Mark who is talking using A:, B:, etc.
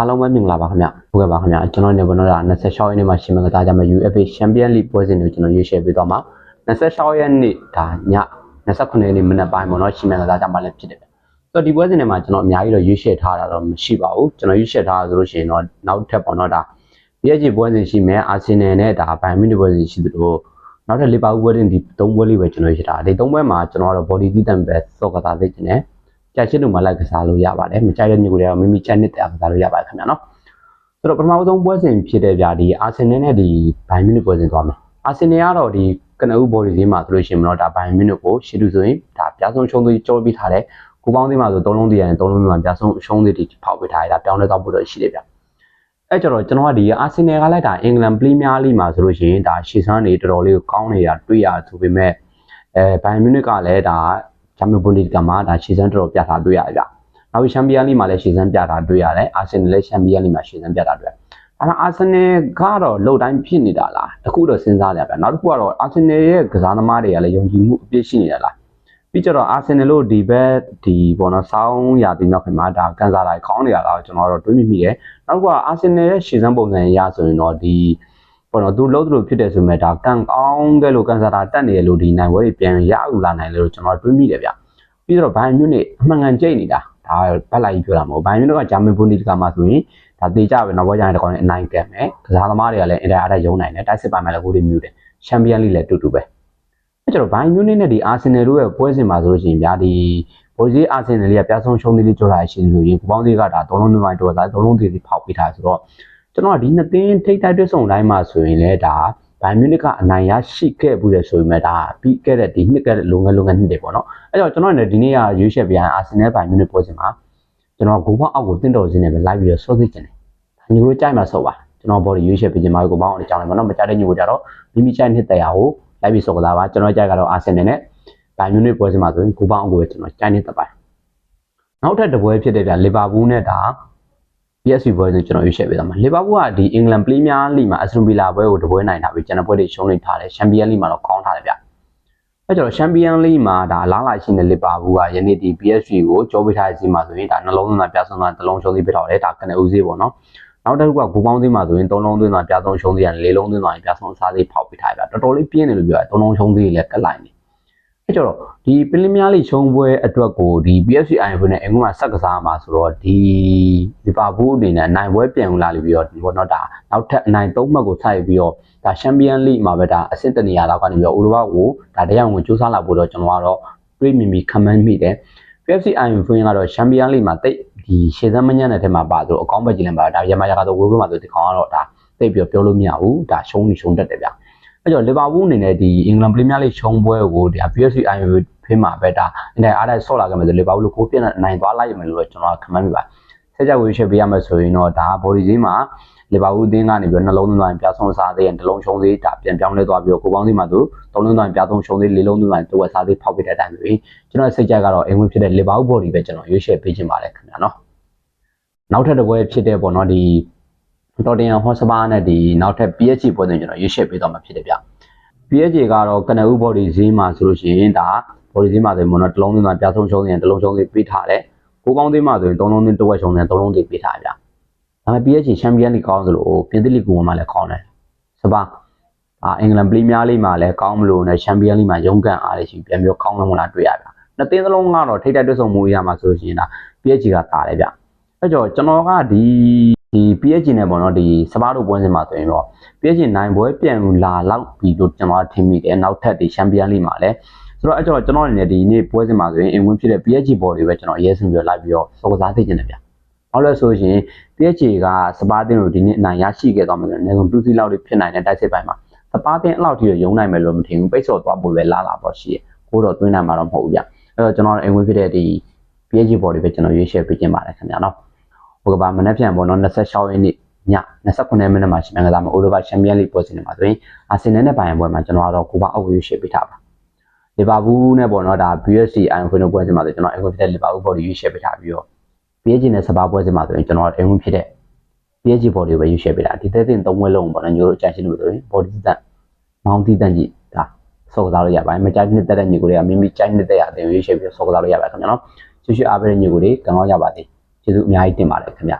A: အားလုံးပဲမင်္ဂလာပါခင်ဗျဟုတ်ကဲ့ပါခင်ဗျကျွန်တော်နေဘနော်ဒါ26ရက်နေ့မှာရှင်မကစားကြမှာ UFA Champion League ပွဲစဉ်ကိုကျွန်တော်ရွေးချယ်ပေးသွားမှာ26ရက်နေ့ဒါည29ရက်နေ့မနက်ပိုင်းပေါ့နော်ရှင်မကစားကြမှာလည်းဖြစ်တယ်ဗျဆိုတော့ဒီပွဲစဉ်တွေမှာကျွန်တော်အများကြီးတော့ရွေးချယ်ထားတာတော့မရှိပါဘူးကျွန်တော်ရွေးချယ်ထားတာဆိုလို့ရှိရင်တော့နောက်ထပ်ပေါ့နော်ဒါ PSG ပွဲစဉ်ရှိမယ်အာဆင်နယ်နဲ့ဒါဘိုင်မီနစ်ပွဲစဉ်ရှိသလိုနောက်ထပ်လီဗာပူးပွဲစဉ်ဒီ၃ပွဲလေးပဲကျွန်တော်ရွေးချယ်ထားတာဒီ၃ပွဲမှာကျွန်တော်ကတော့ body တည်တံပဲစော့ကစားသိချင်တယ် ကြိုက်ချင်လို့မလိုက်ကစားလို့ရပါတယ်မကြိုက်တဲ့ညကိုတွေကမိမိကြိုက်နေတဲ့ကစားလို့ရပါတယ်ခင်ဗျာနော်ဆိုတော့ပထမဆုံးပွဲစဉ်ဖြစ်တဲ့ဗျာဒီအာဆင်နယ်နဲ့ဒီဘိုင်မြူနစ်ပွဲစဉ်သွားမယ်အာဆင်နယ်ကတော့ဒီကနဦးဘော်ဒီဈေးမှာဆိုလို့ရှိရင်မတော့ဒါဘိုင်မြူနစ်ကိုရှီတူဆိုရင်ဒါပြားဆုံးရှုံးသေးကြောပြီးထားတယ်ကိုပေါင်းသေးမှာဆို၃လုံးတည်းရတယ်၃လုံးတည်းမှာပြားဆုံးရှုံးသေးတီဖောက်ပေးထားရတာပြောင်းလဲသွားဖို့တော့ရှိတယ်ဗျအဲ့ကြတော့ကျွန်တော်ကဒီအာဆင်နယ်ကလည်းဒါအင်္ဂလန်ပရီးမီးယားလိမှာဆိုလို့ရှိရင်ဒါရှီဆန်းတွေတော်တော်လေးကိုကောင်းနေတာတွေ့ရဆိုပေမဲ့အဲဘိုင်မြူနစ်ကလည်းဒါ ဂျာမန်ဘွန်ဒီကမှာဒါရှီဆန်းတော်တော်ပြထားတွေ့ရတယ်ဗျနောက်ပြီးချန်ပီယံလိမှာလည်းရှီဆန်းပြထားတွေ့ရတယ်အာဆင်နယ်လည်းချန်ပီယံလိမှာရှီဆန်းပြထားတွေ့ရတယ်အဲ့တော့အာဆင်နယ်ကတော့လှုပ်တိုင်းဖြစ်နေတာလားတခုတော့စဉ်းစားရဗျာနောက်တစ်ခုကတော့အာဆင်နယ်ရဲ့ကစားသမားတွေကလည်းယုံကြည်မှုအပြည့်ရှိနေတာလားပြီးကြတော့အာဆင်နယ်လို့ဒီဘက်ဒီဘောနော်ဆောင်းရာသီမြောက်ခင်မှာဒါကန်စားတိုင်းခေါင်းနေတာလားကျွန်တော်တို့တွေးမိမိတယ်နောက်တစ်ခုကအာဆင်နယ်ရဲ့ရှေ့စမ်းပုံစံအရဆိုရင်တော့ဒီ ဘောနော်သူလှုပ်သလိုဖြစ်တယ်ဆိုမဲ့ဒါကန်ကောင်းတဲ့လို့ကန်စားတာတက်နေတယ်လို့ဒီနိုင်ဝဲတွေပြန်ရယူလာနိုင်တယ်လို့ကျွန်တော်တွေးမိတယ်ဗျာပြီးတော့ဘိုင်မြူနစ်အမှန်ကန်ကြိတ်နေတာဒါဘက်လိုက်ကြီးပြောတာမဟုတ်ဘိုင်မြူနစ်ကဂျာမန်ဘွန်ဒီကမှာဆိုရင်ဒါတေကြပဲနောက်ဘက်ကျရင်တကောင်နဲ့အနိုင်ကံမယ်ကစားသမားတွေကလည်းအင်တာအားရုံနိုင်တယ်တိုက်စစ်ပိုင်းမှာလည်းကိုတွေမြူတယ်ချန်ပီယံလိလည်းတူတူပဲအဲကျတော့ဘိုင်မြူနစ်နဲ့ဒီအာဆင်နယ်တို့ရဲ့ပွဲစဉ်မှာဆိုလို့ရှိရင်ဗျာဒီဘိုးကြီးအာဆင်နယ်လေးကပြဆုံးရှုံးသေးလေးကြော်လာရှိနေလို့ရင်ကိုပေါင်းသေးကဒါသုံးလုံးသွင်းပိုင်းတော့စားသုံးလုံးသေးသေးဖောက်ပေးထားဆိုတော့ ကျွန်တော်ကဒီနှစ်သင်းထိတ်တိုက်တွဲဆောင်တိုင်းမှာဆိုရင်လည်းဒါဘိုင်မြူနစ်ကအနိုင်ရရှိခဲ့ဘူးလေဆိုပေမဲ့ဒါပြီးခဲ့တဲ့ဒီနှစ်ကလုံငယ်လုံငယ်နှစ်တွေပေါ့နော်အဲတော့ကျွန်တော်လည်းဒီနေ့ကရွေးချယ်ပြန်အာဆင်နယ်ဘိုင်မြူနစ်ပွဲစဉ်မှာကျွန်တော်ဂိုးပေါက်အောက်ကိုတင့်တော်စင်းနဲ့ပဲလိုက်ပြီးတော့ဆော့သိချင်တယ်ညီကိုကြိုက်မှာဆော့ပါကျွန်တော်ဘော်ဒီရွေးချယ်ပေးခြင်းမှာကိုပေါင်းအောင်ကြောင်းတယ်ပေါ့နော်မကြတဲ့ညီကိုကြတော့မိမိကြိုက်နှစ်တရားကိုလိုက်ပြီးဆော့ကစားပါကျွန်တော်ကြိုက်ကတော့အာဆင်နယ်နဲ့ဘိုင်မြူနစ်ပွဲစဉ်မှာဆိုရင်ကိုပေါင်းအောင်ကိုပဲကျွန်တော်ကြိုက်နေတဲ့ပိုင်းနောက်ထပ်တစ်ပွဲဖြစ်တဲ့ဗျလီဗာပူးနဲ့ဒါ PSV ပွဲစဉ်ကျွန်တော်ရွေးချယ်ပေးတာမှာလီဗာပူးကဒီအင်္ဂလန်ပရီးမီးယားလိမှာအက်စတွန်ဗီလာပွဲကိုတပွဲနိုင်တာပြီးကျွန်တော်ပွဲတွေရှုံးနေထားတယ်ချန်ပီယံလိမှာတော့ကောင်းထားတယ်ဗျအဲကျတော့ချန်ပီယံလိမှာဒါအလားလာရှိနေလီဗာပူးကယနေ့ဒီ PSV ကိုကြောပေးထားတဲ့စီမှာဆိုရင်ဒါနှလုံးသွင်းတာပြဆုံးတာတစ်လုံးရှုံးသေးပြတော့တယ်ဒါကနေဦးစေးပေါ့နော်နောက်တစ်ခုကဂူပေါင်းသေးမှာဆိုရင်၃လုံးသွင်းတာပြဆုံးရှုံးသေးတယ်၄လုံးသွင်းတာပြဆုံးအစားသေးဖောက်ပေးထားတယ်ဗျတော်တော်လေးပြင်းတယ်လို့ပြောရတယ်၃လုံးရှုံးသေးလည်းကက်လိုက်နေ အဲကျတော့ဒီပလင်မီယာလိရှုံးပွဲအတွက်ကိုဒီ PSV IFL နဲ့အင်္ဂလန်ဆက်ကစားမှာဆိုတော့ဒီလီဗာပူးအနေနဲ့အနိုင်ပွဲပြန်လာပြီးတော့ဒီဘောနော်ဒါနောက်ထပ်အနိုင်၃မှတ်ကိုဆိုင်ပြီးတော့ဒါချန်ပီယံလိမှာပဲဒါအဆင့်တနေရာလောက်ကနေပြီးတော့ဥရောပကိုဒါတရားဝင်စူးစမ်းလာဖို့တော့ကျွန်တော်ကတော့တွေးမိမိခံမှန်းမိတယ် PFC IFL ကတော့ချန်ပီယံလိမှာတိတ်ဒီရှေ့စမ်းမညံ့တဲ့ထဲမှာပါဆိုတော့အကောင့်ပဲကြည့်လိုက်ပါဒါရမရကတော့ဝေးဝေးမှာဆိုဒီကောင်ကတော့ဒါတိတ်ပြီးတော့ပြောလို့မရဘူးဒါရှုံးနေရှုံးတတ်တယ်ဗျ အဲ့တော့လီဗာပူးအနေနဲ့ဒီအင်္ဂလန်ပရီးမီးယားလိရှုံးပွဲကိုဒီ PFC IFL ဖေးမှာပဲဒါအင်တိုင်းအားတိုင်းဆော့လာခဲ့မယ်ဆိုလီဗာပူးလို့ကိုပြည့်နိုင်သွားလိုက်မယ်လို့တော့ကျွန်တော်ခံမှန်းမိပါဆက်ကြဝေးချက်ပေးရမယ်ဆိုရင်တော့ဒါဘော်ဒီဈေးမှာလီဗာပူးအသင်းကနေပြီးတော့နှလုံးသွင်းသွားရင်ပြဆုံးစားသေးရင်တစ်လုံးရှုံးသေးဒါပြန်ပြောင်းလဲသွားပြီးတော့ကိုပေါင်းသေးမှာသူသုံးလုံးသွင်းပြဆုံးရှုံးသေးလေးလုံးသွင်းတိုင်းတဝက်စားသေးဖောက်ပေးတဲ့အတိုင်းပဲကျွန်တော်စိတ်ကြကတော့အင်ဝင်ဖြစ်တဲ့လီဗာပူးဘော်ဒီပဲကျွန်တော်ရွေးချယ်ပေးခြင်းပါတယ်ခင်ဗျာနော်နောက်ထပ်တစ်ပွဲဖြစ်တဲ့ပေါ့နော်ဒီ တော်တင်ဟော့စပါနဲ့ဒီနောက်ထပ် PSG ပွဲတွေကျွန်တော်ရွေးချယ်ပေးသွားမှာဖြစ်တယ်ဗျ PSG ကတော့ကနဦးဘော်ဒီဈေးမှာဆိုလို့ရှိရင်ဒါဘော်ဒီဈေးမှာဆိုရင်မနော်တစ်လုံးသွင်းတာပြဆုံးရှုံးနေရင်တစ်လုံးရှုံးသေးပေးထားတယ်ကိုကောင်းသေးမှာဆိုရင်သုံးလုံးသွင်းတစ်ဝက်ရှုံးနေသုံးလုံးသေးပေးထားကြဒါပေမဲ့ PSG ချန်ပီယံလိကောင်းသလိုပြင်သစ်လိကူမှာလည်းကောင်းတယ်စပါအာအင်္ဂလန်ပရီးမီးယားလိမှာလည်းကောင်းမလို့နဲ့ချန်ပီယံလိမှာရုန်းကန်အားရရှိပြန်ပြီးကောင်းလုံးလာတွေ့ရတာနှစ်သင်းစလုံးကတော့ထိတ်တိုက်တွေ့ဆုံမှုရမှာဆိုလို့ရှိရင်ဒါ PSG ကတာတယ်ဗျအဲ့တော့ကျွန်တော်ကဒီဒီ PSG နဲ့ပေါ့နော်ဒီစပါးတို့ပွဲစဉ်မှာဆိုရင်တော့ PSG နိုင်ပွဲပြန်လာလောက်ပြီလို့ကျွန်တော်ထင်မိတယ်နောက်ထပ်ဒီချန်ပီယံလိမှာလည်းဆိုတော့အဲ့တော့ကျွန်တော်အနေနဲ့ဒီနေ့ပွဲစဉ်မှာဆိုရင်အင်ဝင်ဖြစ်တဲ့ PSG ဘော်တွေပဲကျွန်တော်အရေးဆုံးပြီးလိုက်ပြီးတော့စောကစားသိကျင်တယ်ဗျ။ဘာလို့လဲဆိုရင် PSG ကစပါးတင်ကိုဒီနေ့အနိုင်ရရှိခဲ့သွားမယ်ဆိုတော့အနည်းဆုံး2စီလောက်တွေဖြစ်နိုင်တဲ့တိုက်စစ်ပိုင်းမှာစပါးတင်အလောက်ထိရုံနိုင်မယ်လို့မထင်ဘူးပိတ်ဆော့သွားဖို့ပဲလာလာပေါ့ရှိရ။ကိုတော့သွင်းနိုင်မှာတော့မဟုတ်ဘူးဗျ။အဲ့တော့ကျွန်တော်အင်ဝင်ဖြစ်တဲ့ဒီ PSG ဘော်တွေပဲကျွန်တော်ရွေးချယ်ပေးခြင်းပါတယ်ခင်ဗျာနော်။ ဟုတ်ကဲ့ပါမနေ့ပြန်ပေါ့နော်26ရက်နေ့ည29မိနစ်မှာရှင်မြန်ကစားမှာအိုလိုဗာချန်ပီယံလိပွဲစဉ်တွေမှာဆိုရင်အာဆင်နယ်နဲ့ဘိုင်ယန်ပွဲမှာကျွန်တော်ကတော့ကိုပါအောက်ရွေးချယ်ပေးထားပါလီဗာပူးနဲ့ပေါ့နော်ဒါ BSC အိုင်ဖွင့်ပွဲစဉ်မှာဆိုကျွန်တော်အင်ကွန်ဖြစ်တဲ့လီဗာပူးဘော်ဒီရွေးချယ်ပေးထားပြီးတော့ PSG နဲ့စပါးပွဲစဉ်မှာဆိုရင်ကျွန်တော်အင်ကွန်ဖြစ်တဲ့ PSG ဘော်ဒီပဲရွေးချယ်ပေးတာဒီသက်တင်၃ဝက်လုံးပေါ့နော်ညို့အကြိုက်ရှိလို့ဆိုရင်ဘော်ဒီတန်မောင်းတီတန်ကြီးဒါဆော့ကစားလို့ရပါတယ်မကြိုက်နှစ်သက်တဲ့ညီကိုတွေကမိမိကြိုက်နှစ်သက်ရတဲ့ရွေးချယ်ပြီးဆော့ကစားလို့ရပါတယ်ခင်ဗျာနော်ချွတ်ချွတ်အားပေးတဲ့ညီကိုတွေကံကောင်းကြပါသေး ကျေးဇူးအများကြီးတင်ပါတယ်ခင်ဗျာ